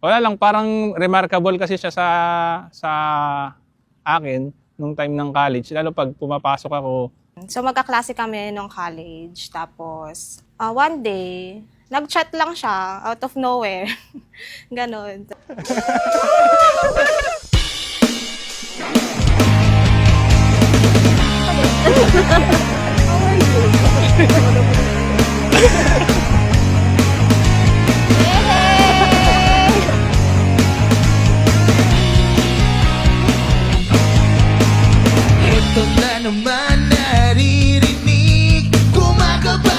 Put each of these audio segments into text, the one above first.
Wala lang, parang remarkable kasi siya sa sa akin nung time ng college. Lalo pag pumapasok ako, So magkaklase kami nung college. Tapos ah, one day, nag-chat lang siya out of nowhere. Ganon. Ito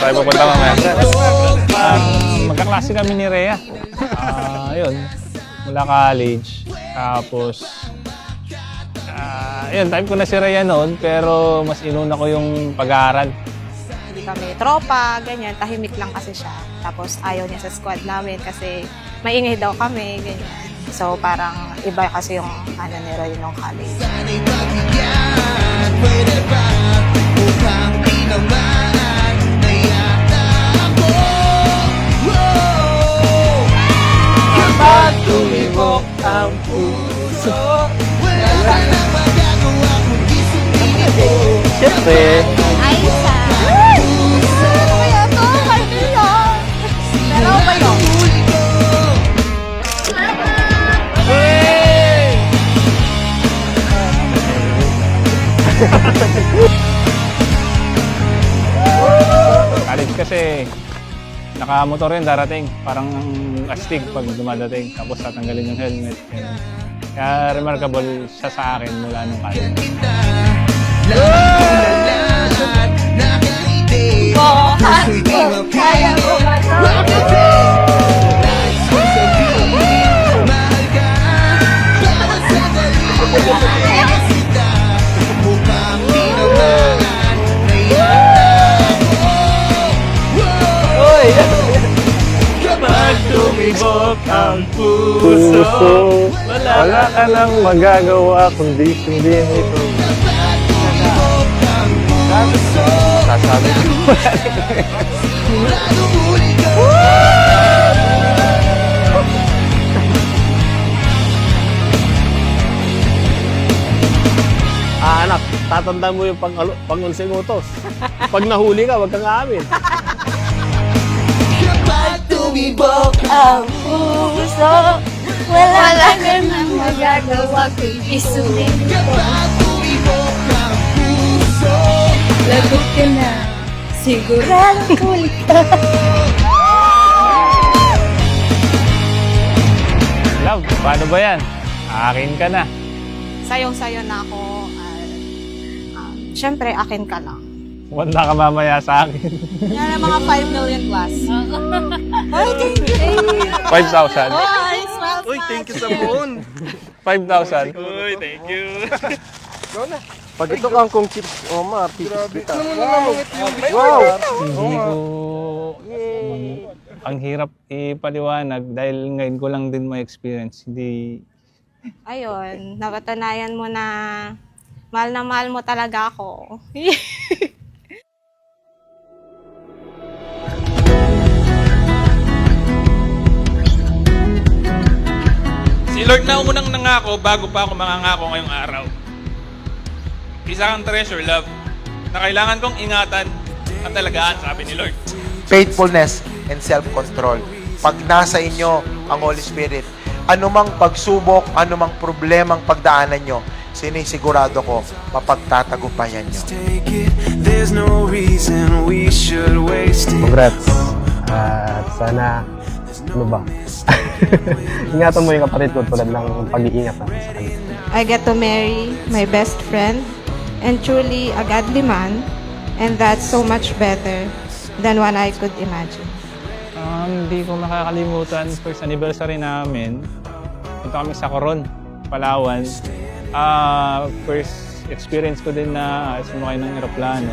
tayo pupunta mamaya. Ah, magkaklase kami ni Rhea. Ah, yun, mula college. Tapos, ah, yun, time ko na si Rhea noon, pero mas inuna ko yung pag-aaral. Hindi kami tropa, ganyan. Tahimik lang kasi siya. Tapos ayaw niya sa squad namin kasi maingay daw kami, ganyan. So parang iba kasi yung ano ni Roy nung college. Ang puso ito Siyempre, Ay, sa... Ano kaya to? Kaibigan! Pero ba yun? College kasi, nakamotor yun darating. Parang astig pag dumadating. Tapos tatanggalin yung helmet. Kaya remarkable siya sa akin mula nung college. kita Lahat na lahat Tumibok ang puso wala ka nang magagawa kundi sundin ito. Puso Sasabi ko. Ah, anak, tatanda mo yung pang, pangulsing utos. Pag nahuli ka, wag kang aamin. Tumibok Ang puso, wala ka nang magagawa kundi sundin. Kapag tumibok ang puso Lagot ka na, siguradong huli ka. Love, paano ba yan? Akin ka na. Sayong-sayo na ako. Uh, um, Siyempre, akin ka lang. Wala ka mamaya sa akin. Yan ang mga 5 million plus. Ay, thank you. 5,000. Ay, smile, Uy, thank you sa moon. 5,000. Uy, thank you. Pag ito kang kong chips, oh ma, pipis kita. Wow. Wow! Hindi ko... Ang hirap ipaliwanag dahil ngayon ko lang din may experience. Hindi... Ayun, napatunayan mo na mahal na mahal mo talaga ako. Lord na umunang nangako bago pa ako mangangako ngayong araw. Isa kang treasure, love, na kailangan kong ingatan at talagaan, sabi ni Lord. faithfulness and self-control. Pag nasa inyo ang Holy Spirit, anumang pagsubok, anumang problemang pagdaanan nyo, sinisigurado ko, mapagtatagumpayan nyo. take it. There's no reason we should waste it. Congrats. At sana, ano ba? Ingatan mo yung kapatid ko tulad ng pag-iingat natin sa kanila. I get to marry my best friend and truly a godly man and that's so much better than what I could imagine. Um, hindi ko makakalimutan first anniversary namin. Punta kami sa Coron, Palawan. Ah, first experience ko din na sumakay ng eroplano.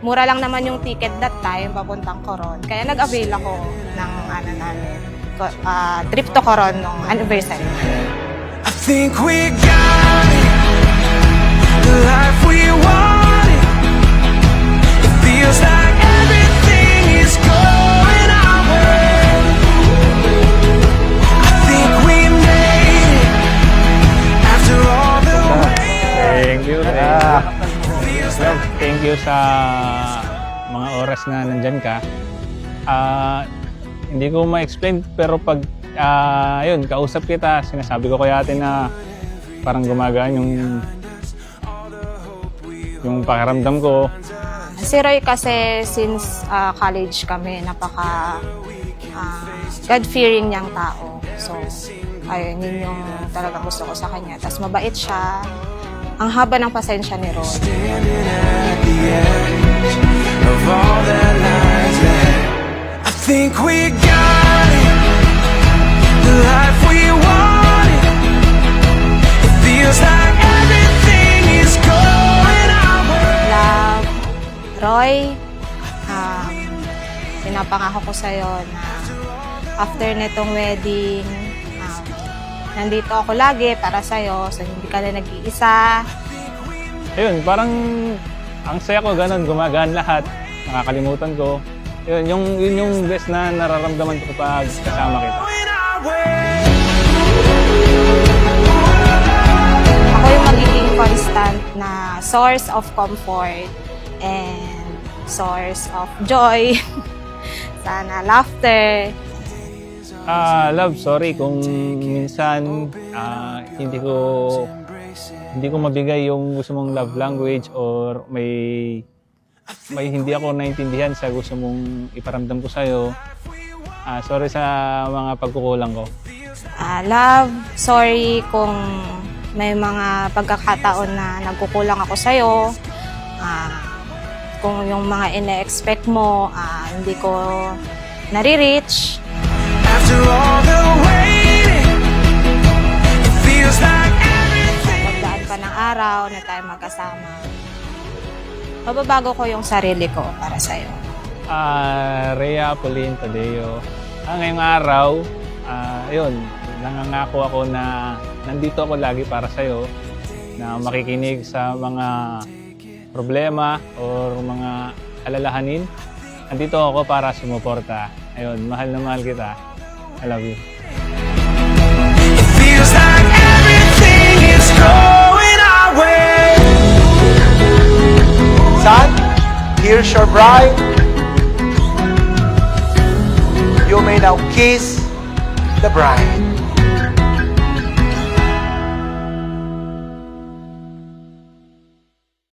Mura lang naman yung ticket that time papuntang Coron. Kaya nag-avail ako ng ano namin, uh, trip to Coron nung anniversary. I think we got it, the life we wanted. It feels like is. I think we made after all. Thank you. Thank you sa mga oras na nandyan ka. Uh, hindi ko ma-explain pero pag ah, yun, kausap kita, sinasabi ko kay ate na parang gumagaan yung yung pakiramdam ko. Si Roy kasi since ah, college kami, napaka ah, God-fearing niyang tao. So, ayun, yun yung talagang gusto ko sa kanya. Tapos mabait siya. Ang haba ng pasensya ni Roy. Standing at um, pinapangako ko sa'yo na after nitong wedding, um, nandito ako lagi para sa'yo, so hindi ka na nag-iisa. Ayun, parang ang saya ko ganun, gumagaan lahat. Nakakalimutan ko. Yun, yung, yun yung best na nararamdaman ko pag kasama kita. Ako yung magiging constant na source of comfort and source of joy. Sana laughter. Ah, love, sorry kung minsan ah, hindi ko hindi ko mabigay yung gusto mong love language or may may hindi ako naintindihan sa gusto mong iparamdam ko sa'yo. Ah, sorry sa mga pagkukulang ko. Ah, love, sorry kung may mga pagkakataon na nagkukulang ako sa'yo. Ah, kung yung mga ine-expect mo, ah, hindi ko nare-reach. After all the waiting, it feels like everything. Pagdaan pa ng araw na tayo magkasama. Mababago ko yung sarili ko para sa'yo. Ah, Rhea, Pauline, Tadeo. Ah, ngayong araw, ah, yun, nangangako ako na nandito ako lagi para sa'yo, na makikinig sa mga problema or mga alalahanin. Nandito ako para sumuporta. Ayun, mahal na mahal kita. I love you. It feels like everything is going our way. Son, here's your bride. You may now kiss the bride.